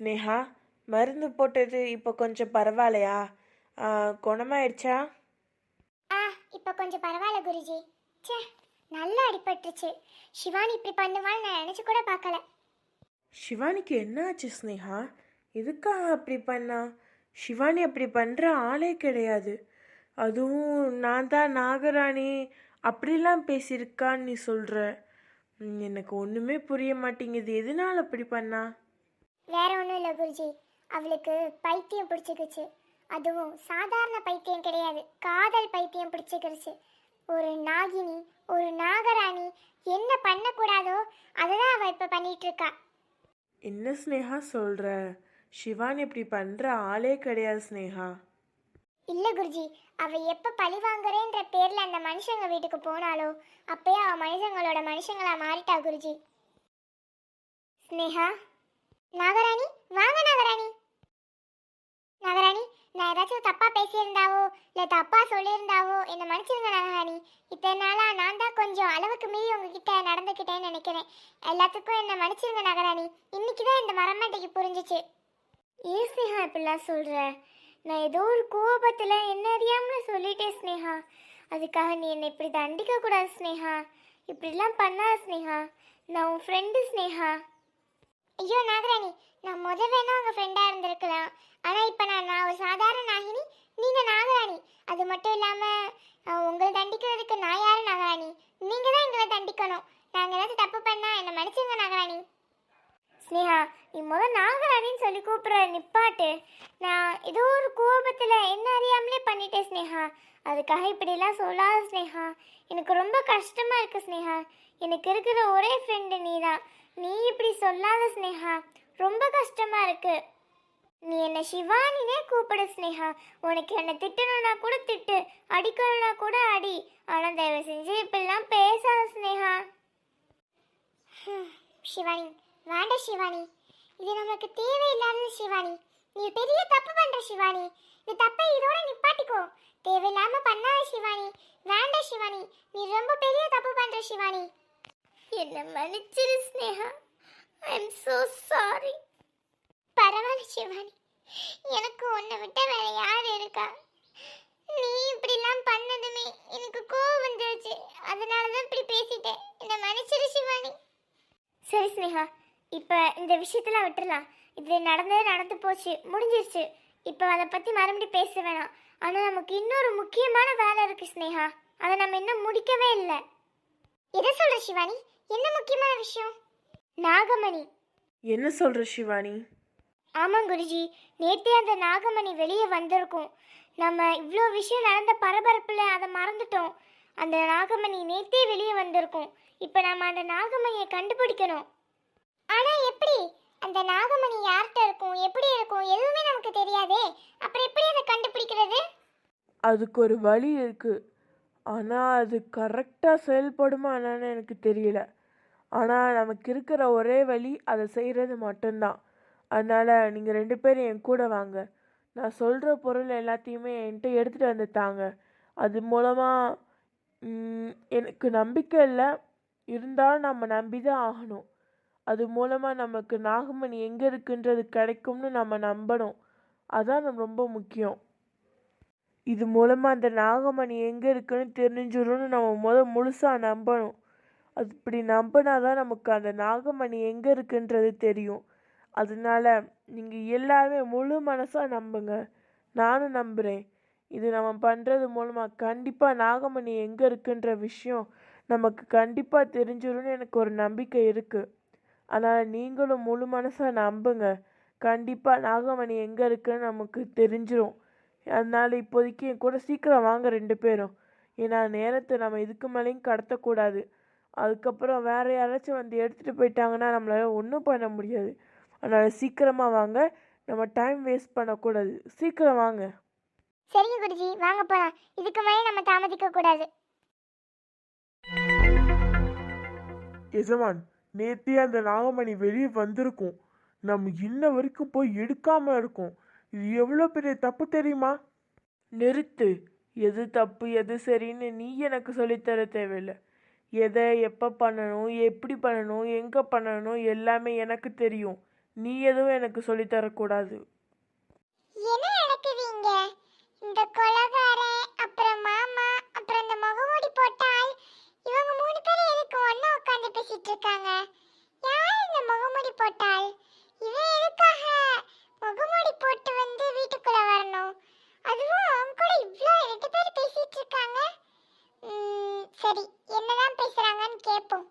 ஸ்னேகா மருந்து போட்டது இப்போ கொஞ்சம் பரவாயில்லையா? குணமாயிடுச்சா ஆ இப்போ கொஞ்சம் பரவாயில்ல குருஜி. ச்சே நல்லா அடிபட்டுருச்சு. சிவானி இப்படி பண்ணுவான்னு நான் நினச்சி கூட பார்க்கல. சிவானிக்கு என்ன ஆச்சு ஸ்னேகா? எதுக்காக அப்படி பண்ணா? சிவானி அப்படி பண்ணுற ஆளே கிடையாது. அதுவும் நான் தான் நாகராணி அப்படிலாம் பேசியிருக்கான்னு நீ சொல்கிற எனக்கு ஒன்றுமே புரிய மாட்டேங்குது. எதனால அப்படி பண்ணா? வேற ஒன்றும் இல்லை குருஜி. அவளுக்கு பைத்தியம் பிடிச்சிக்கிச்சு. அதுவும் சாதாரண பைத்தியம் கிடையாது. காதல் பைத்தியம் பிடிச்சிக்கிருச்சு. ஒரு நாகினி ஒரு நாகராணி என்ன பண்ணக்கூடாதோ அதை தான் அவள் இப்போ பண்ணிட்டு இருக்கா என்ன ஸ்னேகா சொல்கிற சிவானி இப்படி பண்ணுற ஆளே கிடையாது ஸ்னேகா இல்ல குருஜி அவ எப்ப பழி வாங்குறேன்ற பேர்ல அந்த மனுஷங்க வீட்டுக்கு போனாலோ அப்பயே அவ மனுஷங்களோட மனுஷங்களா மாறிட்டா குருஜி. ஸ்னேகா நாகராணி வாங்க நாகராணி. நாகராணி நான் ஏதாச்சும் தப்பா பேசியிருந்தாவோ இல்ல தப்பா சொல்லியிருந்தாவோ என்ன மன்னிச்சிருங்க நாகராணி. இத்தனை நாளா நான் தான் கொஞ்சம் அளவுக்கு மீறி உங்ககிட்ட நடந்துக்கிட்டேன்னு நினைக்கிறேன். எல்லாத்துக்கும் என்ன மன்னிச்சிருங்க நாகராணி. இன்னைக்கு தான் இந்த மரமட்டைக்கு புரிஞ்சிச்சு. ஏன் ஸ்னேகா இப்படிலாம் சொல்ற? நான் ஏதோ ஒரு கோபத்தில் என்ன அறியாமல் சொல்லிட்டேன் ஸ்னேகா. அதுக்காக நீ என்னை இப்படி தண்டிக்க கூடாது ஸ்னேகா. இப்படிலாம் பண்ணாத ஸ்னேகா. நான் உன் ஃப்ரெண்டு ஸ்னேகா. ஐயோ நாகராணி நான் முத வேணா உங்கள் ஃப்ரெண்டாக இருந்திருக்கலாம். ஆனால் இப்போ நான் நான் ஒரு சாதாரண நாகினி நீங்கள் நாகராணி. அது மட்டும் இல்லாமல் உங்களை தண்டிக்கிறதுக்கு நான் யார் நாகராணி? நீங்கள் தான் எங்களை தண்டிக்கணும். நாங்கள் ஏதாவது தப்பு பண்ணால் என்னை மன்னிச்சுங்க நாகராணி. ஸ்னேகா நீ முத நாகராணின்னு சொல்லி கூப்பிடுற நிப்பாட்டு. நான் ஏதோ ஒரு கோபத்தில் என்ன அறியாமலே பண்ணிட்டேன் ஸ்னேகா. அதுக்காக இப்படிலாம் சொல்லாத ஸ்னேகா. எனக்கு ரொம்ப கஷ்டமாக இருக்குது ஸ்னேகா. எனக்கு இருக்கிற ஒரே ஃப்ரெண்டு நீ தான் நீ இப்படி சொல்லாத ஸ்னேகா ரொம்ப கஷ்டமாக இருக்கு. நீ என்னை சிவானினே கூப்பிடு ஸ்னேகா உனக்கு என்னை திட்டணும்னா கூட திட்டு அடிக்கணும்னா கூட அடி. ஆனால் தயவு செஞ்சு இப்படிலாம் பேசாத ஸ்னேகா சிவானி வேண்டாம் சிவானி. இது நமக்கு தேவையில்லாதது சிவானி. நீ பெரிய தப்பு பண்ற சிவானி. இந்த தப்பை இதோட நிப்பாட்டிக்கோ. தேவையில்லாம பண்ணாத சிவானி. வேண்டாம் சிவானி. நீ ரொம்ப பெரிய தப்பு பண்ற சிவானி. என்ன மன்னிச்சிரு Sneha I am so sorry பரவாயில்ல சிவானி. எனக்கு உன்னை விட்ட வேற யார் இருக்கா? நீ இப்படிலாம் பண்ணதுமே எனக்கு கோவம் வந்துருச்சு. அதனால தான் இப்படி பேசிட்டேன். என்னை மன்னிச்சிரு சிவானி. சரி ஸ்னேகா இப்போ இந்த விஷயத்தெல்லாம் விட்டுறலாம். இது நடந்தது நடந்து போச்சு முடிஞ்சிருச்சு. இப்போ அதை பற்றி மறுபடியும் பேச வேணாம். ஆனால் நமக்கு இன்னொரு முக்கியமான வேலை இருக்குது ஸ்னேகா அதை நம்ம இன்னும் முடிக்கவே இல்லை. எதை சொல்கிற சிவானி? என்ன முக்கியமான விஷயம்? நாகமணி. என்ன சொல்கிற சிவானி? ஆமாம் குருஜி நேத்தே அந்த நாகமணி வெளியே வந்திருக்கும். நம்ம இவ்வளோ விஷயம் நடந்த பரபரப்பில் அதை மறந்துட்டோம். அந்த நாகமணி நேத்தே வெளியே வந்திருக்கும். இப்போ நம்ம அந்த நாகமணியை கண்டுபிடிக்கணும். ஆனால் எப்படி? அந்த நாகமணி யார்கிட்ட இருக்கும்? எப்படி இருக்கும்? எதுவுமே நமக்கு தெரியாதே. அப்புறம் எப்படி அதை கண்டுபிடிக்கிறது? அதுக்கு ஒரு வழி இருக்குது ஆனால் அது கரெக்டாக செயல்படுமா என்னன்னு எனக்கு தெரியல. ஆனால் நமக்கு இருக்கிற ஒரே வழி அதை செய்கிறது மட்டும்தான். அதனால் நீங்கள் ரெண்டு பேரும் என் கூட வாங்க. நான் சொல்கிற பொருள் எல்லாத்தையுமே என்கிட்ட எடுத்துகிட்டு வந்து தாங்க. அது மூலமாக எனக்கு நம்பிக்கை இல்லை. இருந்தாலும் நம்ம நம்பி தான் ஆகணும். அது மூலமாக நமக்கு நாகமணி எங்கே இருக்குன்றது கிடைக்கும்னு நம்ம நம்பணும். அதான் ரொம்ப முக்கியம். இது மூலமாக அந்த நாகமணி எங்கே இருக்குன்னு தெரிஞ்சிடும்னு நம்ம முத முழுசாக நம்பணும். அது இப்படி நம்பினா தான் நமக்கு அந்த நாகமணி எங்கே இருக்குன்றது தெரியும். அதனால நீங்கள் எல்லாருமே முழு மனசாக நம்புங்க. நானும் நம்புகிறேன் இது நம்ம பண்ணுறது மூலமாக கண்டிப்பாக நாகமணி எங்கே இருக்குன்ற விஷயம் நமக்கு கண்டிப்பாக தெரிஞ்சிடும்னு எனக்கு ஒரு நம்பிக்கை இருக்குது அதனால் நீங்களும் முழு மனசாக நம்புங்க. கண்டிப்பாக நாகமணி எங்கே இருக்குன்னு நமக்கு தெரிஞ்சிடும் அதனால் இப்போதைக்கு என் கூட சீக்கிரம் வாங்க ரெண்டு பேரும். ஏன்னா நேரத்தை நம்ம இதுக்கு மேலேயும் கடத்தக்கூடாது. அதுக்கப்புறம் வேற யாராச்சும் வந்து எடுத்துகிட்டு போயிட்டாங்கன்னா நம்மளால ஒன்றும் பண்ண முடியாது. அதனால் சீக்கிரமாக வாங்க. நம்ம டைம் வேஸ்ட் பண்ணக்கூடாது. சீக்கிரம் வாங்க. சரிங்க குருஜி. வாங்க போலாம். இதுக்கு மேலே நம்ம தாமதிக்க கூடாது. எஜமான் நேத்தே அந்த நாகமணி வெளியே வந்திருக்கும். நம்ம இன்ன வரைக்கும் போய் எடுக்காம இருக்கோம். இது எவ்வளோ பெரிய தப்பு தெரியுமா? நிறுத்து. எது தப்பு எது சரின்னு நீ எனக்கு சொல்லித்தர தேவையில்லை. எதை எப்போ பண்ணணும் எப்படி பண்ணணும் எங்கே பண்ணணும் எல்லாமே எனக்கு தெரியும். நீ எதுவும் எனக்கு சொல்லித் தரக்கூடாது. என்ன நடக்குது இந்த கொலகாரன் அப்புறம் மாமா அப்புறம் இந்த முகமூடி போட்டால் இவங்க மூணு பேரும் எதுக்கு ஒண்ணா உட்கார்ந்து பேசிட்டு இருக்காங்க? யார் இந்த முகமூடி போட்டால் இவன் எதுக்காக முகமூடி போட்டு வந்து வீட்டுக்குள்ள வரணும் அதுவும் அவங்க கூட இவ்ளோ ரெண்டு பேர் பேசிட்டு இருக்காங்க ம், சரி என்னதான் பேசுறாங்கன்னு கேட்போம்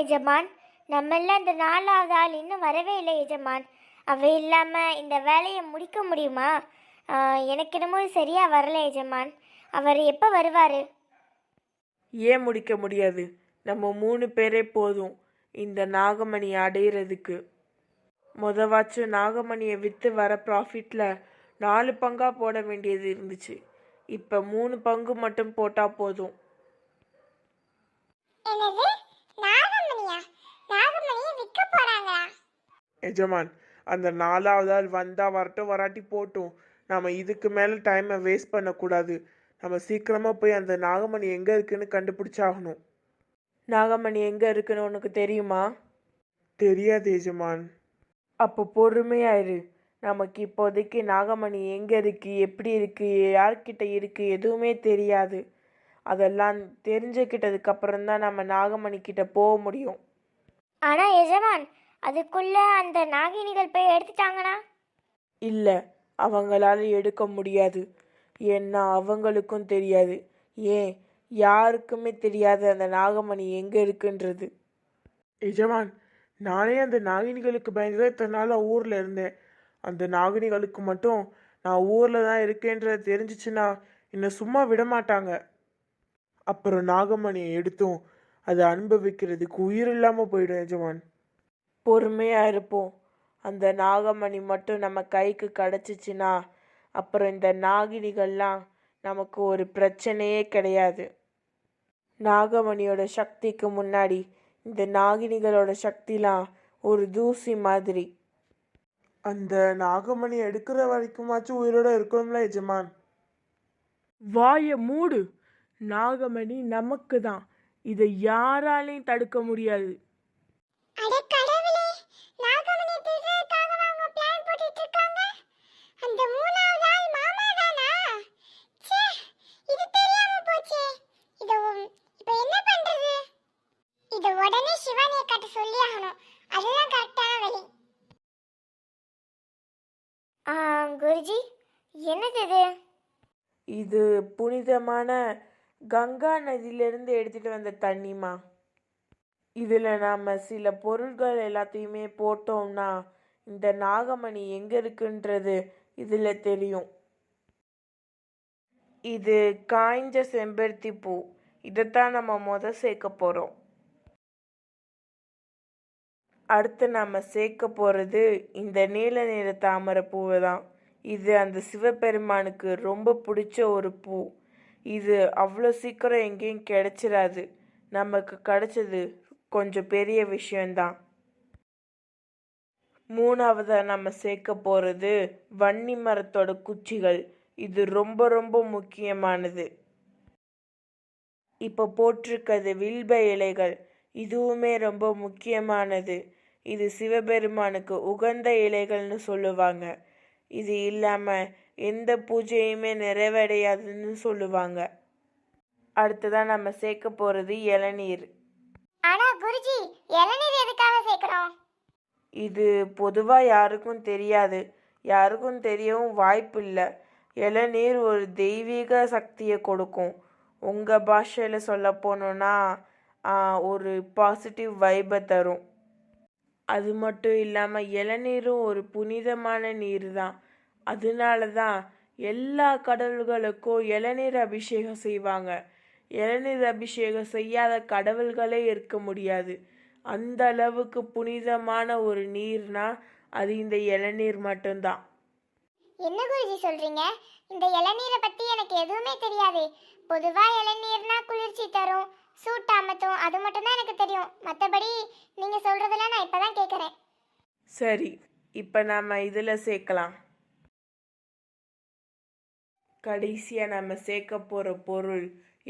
எஜமான் நம்மெல்லாம் இந்த நாலாவது ஆள் இன்னும் வரவே இல்லை எஜமான். அவ இல்லாமல் இந்த வேலையை முடிக்க முடியுமா? எனக்கு என்னமோ சரியாக வரல எஜமான். அவர் எப்போ வருவார்? ஏன் முடிக்க முடியாது? நம்ம மூணு பேரே போதும். இந்த நாகமணி அடையிறதுக்கு. மொதவாச்சும் நாகமணியை விற்று வர ப்ராஃபிட்டில் நாலு பங்காக போட வேண்டியது இருந்துச்சு. இப்போ மூணு பங்கு மட்டும் போட்டால் போதும். என்னது நாகமணியா நாகமணியை விற்க போறாங்களா எஜமான் அந்த நாலாவது ஆள் வந்தா வரட்டும் வராட்டி போட்டும். நாம இதுக்கு மேல டைமை வேஸ்ட் பண்ணக்கூடாது. நம்ம சீக்கிரமா போய் அந்த நாகமணி எங்க இருக்குன்னு கண்டுபிடிச்சாகணும். நாகமணி எங்கே இருக்குன்னு உனக்கு தெரியுமா? தெரியாது எஜமான். அப்போ பொறுமையாயிரு. நமக்கு இப்போதைக்கு நாகமணி எங்கே இருக்கு எப்படி இருக்கு யார்கிட்ட இருக்கு எதுவுமே தெரியாது. அதெல்லாம் தெரிஞ்சுக்கிட்டதுக்கு அப்புறம் தான் நம்ம நாகமணி கிட்ட போக முடியும். ஆனால் எஜமான் அதுக்குள்ளே அந்த நாகினிகள் போய் எடுத்துட்டாங்கன்னா இல்லை அவங்களால எடுக்க முடியாது. ஏன்னா அவங்களுக்கும் தெரியாது. ஏன்? யாருக்குமே தெரியாது அந்த நாகமணி எங்கே இருக்குன்றது. எஜமான் நானே அந்த நாகினிகளுக்கு பயந்துதான் இத்தனை நாளா ஊர்ல இருந்தேன். அந்த நாகினிகளுக்கு மட்டும் நான் ஊர்ல தான் இருக்கேன்றது தெரிஞ்சிச்சுன்னா என்னை சும்மா விட மாட்டாங்க அப்புறம் நாகமணியை எடுத்தும் அதை அனுபவிக்கிறதுக்கு உயிர் இல்லாம போயிடும் எஜமான். பொறுமையாக இருப்போம். அந்த நாகமணி மட்டும் நம்ம கைக்கு கிடச்சிச்சின்னா அப்புறம் இந்த நாகினிகள்லாம் நமக்கு ஒரு பிரச்சனையே கிடையாது. நாகமணியோட சக்திக்கு முன்னாடி இந்த நாகினிகளோட சக்திலாம் ஒரு தூசி மாதிரி. அந்த நாகமணி எடுக்கிற வரைக்குமாச்சும் உயிரோட இருக்கணும்ல எஜமான். வாய மூடு. நாகமணி நமக்கு தான் இதை யாராலையும் தடுக்க முடியாது அட கடவுளே நாகமணியை திருடுறதுக்காக அவங்க பிளான் போட்டுட்டு இருக்காங்க அந்த மூணாவது ஆள் மாமா தானா ச்சே இது தெரியாம போச்சே இது உம், இப்ப என்ன பண்றது இது உடனே சிவானியை கட்ட சொல்லி ஆகணும் அதுதான் கரெக்டான வழி ஆ, குருஜி என்னது இது? இது புனிதமான கங்கா நதியிலிருந்து எடுத்துட்டு வந்த தண்ணிமா இதில் நாம் சில பொருட்கள் எல்லாத்தையுமே போட்டோம்னா இந்த நாகமணி எங்கே இருக்குன்றது இதில் தெரியும். இது காய்ஞ்ச செம்பருத்தி பூ. இதைத்தான் நம்ம முத சேர்க்க போகிறோம் அடுத்து நம்ம சேர்க்க போகிறது இந்த நீல நிற தாமரை பூவை தான் இது அந்த சிவபெருமானுக்கு ரொம்ப பிடிச்ச ஒரு பூ. இது அவ்வளோ சீக்கிரம் எங்கேயும் கிடைச்சிடாது நமக்கு கிடைச்சது கொஞ்சம் பெரிய விஷயந்தான் மூணாவதாக நம்ம சேர்க்க போகிறது வன்னி மரத்தோட குச்சிகள். இது ரொம்ப ரொம்ப முக்கியமானது. இப்போ போட்டிருக்கிறது வில்ப இலைகள். இதுவுமே ரொம்ப முக்கியமானது. இது சிவபெருமானுக்கு உகந்த இலைகள்னு சொல்லுவாங்க. இது இல்லாமல் எந்த பூஜையுமே நிறைவடையாதுன்னு சொல்லுவாங்க. அடுத்ததான் நம்ம சேர்க்க போகிறது இளநீர். ஆனா குருஜி இளநீர் எதுக்காக சேர்க்கிறோம்? இது பொதுவாக யாருக்கும் தெரியாது. யாருக்கும் தெரியவும் வாய்ப்பு இல்லை. இளநீர் ஒரு தெய்வீக சக்தியை கொடுக்கும். உங்கள் பாஷையில் சொல்ல போனோன்னா ஒரு பாசிட்டிவ் வைபை தரும். அது மட்டும் இல்லாமல் இளநீரும் ஒரு புனிதமான நீர் தான் அதனால தான் எல்லா கடவுள்களுக்கும் இளநீர் அபிஷேகம் செய்வாங்க. இளநீர் அபிஷேகம் செய்யாத கடவுள்களே இருக்க முடியாது. அந்த அளவுக்கு புனிதமான ஒரு நீர்னா அது இந்த இளநீர் மட்டும்தான். என்ன குருஜி சொல்றீங்க? இந்த இளநீரை பத்தி எனக்கு எதுவுமே தெரியாது. பொதுவா இளநீர்னா குளிர்ச்சி தரும். சூட் அமர்த்தும் அது மட்டும்தான் எனக்கு தெரியும். மற்றபடி நீங்கள் சொல்கிறதெல்லாம் நான் இப்பதான் கேட்குறேன் சரி இப்போ நம்ம இதில் சேர்க்கலாம். கடைசியாக நம்ம சேர்க்க போகிற பொருள்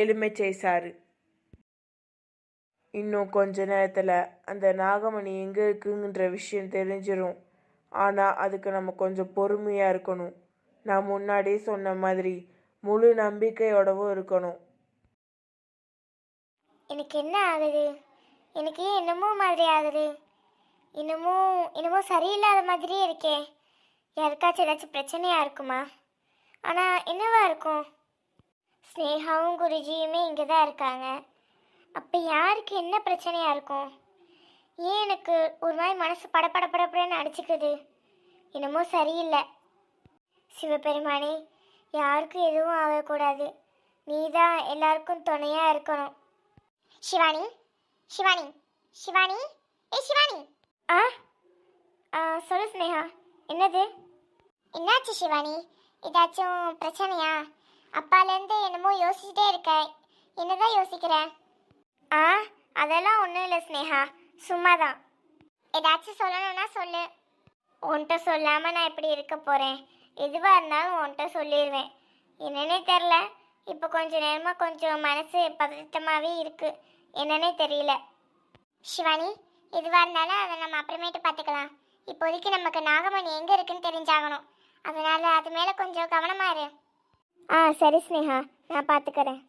எலுமிச்சை சாறு. இன்னும் கொஞ்ச நேரத்தில் அந்த நாகமணி எங்கே இருக்குங்கிற விஷயம் தெரிஞ்சிடும் ஆனால் அதுக்கு நம்ம கொஞ்சம் பொறுமையாக இருக்கணும். நான் முன்னாடியே சொன்ன மாதிரி முழு நம்பிக்கையோடவும் இருக்கணும். எனக்கு என்ன ஆகுது? எனக்கு ஏன் என்னமோ மாதிரி ஆகுது? இன்னமும் இன்னமும் சரியில்லாத மாதிரியே இருக்கே. யாருக்காச்சும் ஏதாச்சும் பிரச்சனையாக இருக்குமா? ஆனால் என்னவா இருக்கும்? ஸ்னேகாவும் குருஜியுமே இங்கே தான் இருக்காங்க. அப்போ யாருக்கு என்ன பிரச்சனையாக இருக்கும்? ஏன் எனக்கு ஒரு மாதிரி மனசு படபட படபடன்னு அடிச்சுக்குது? என்னமோ சரியில்லை. சிவபெருமானே யாருக்கும் எதுவும் ஆகக்கூடாது. நீ தான் எல்லாருக்கும் துணையாக இருக்கணும். சிவானி சிவானி சிவானி ஏ சிவானி ஆ? ஆ சொல்லு ஸ்னேகா என்னது? என்னாச்சு சிவானி ஏதாச்சும் பிரச்சனையா? அப்பாலேருந்து என்னமோ யோசிச்சுட்டே இருக்க. என்னதான் யோசிக்கிற? ஆ அதெல்லாம் ஒன்றும் இல்லை ஸ்னேகா சும்மா தான் ஏதாச்சும் சொல்லணும்னா சொல்லு. உன்கிட்ட சொல்லாமல் நான் இப்படி இருக்க போகிறேன் எதுவாக இருந்தாலும் உன்கிட்ட சொல்லிடுவேன் என்னன்னே தெரில இப்போ கொஞ்ச நேரமாக கொஞ்சம் மனசு பதட்டமாகவே இருக்குது என்னன்னே தெரியல. சிவானி எதுவாக இருந்தாலும் அதை நம்ம அப்புறமேட்டு பார்த்துக்கலாம். இப்போதைக்கு நமக்கு நாகமணி எங்கே இருக்குன்னு தெரிஞ்சாகணும். அதனால் அது மேலே கொஞ்சம் கவனமாக இரு. ஆ சரி ஸ்னேகா நான் பார்த்துக்கிறேன்.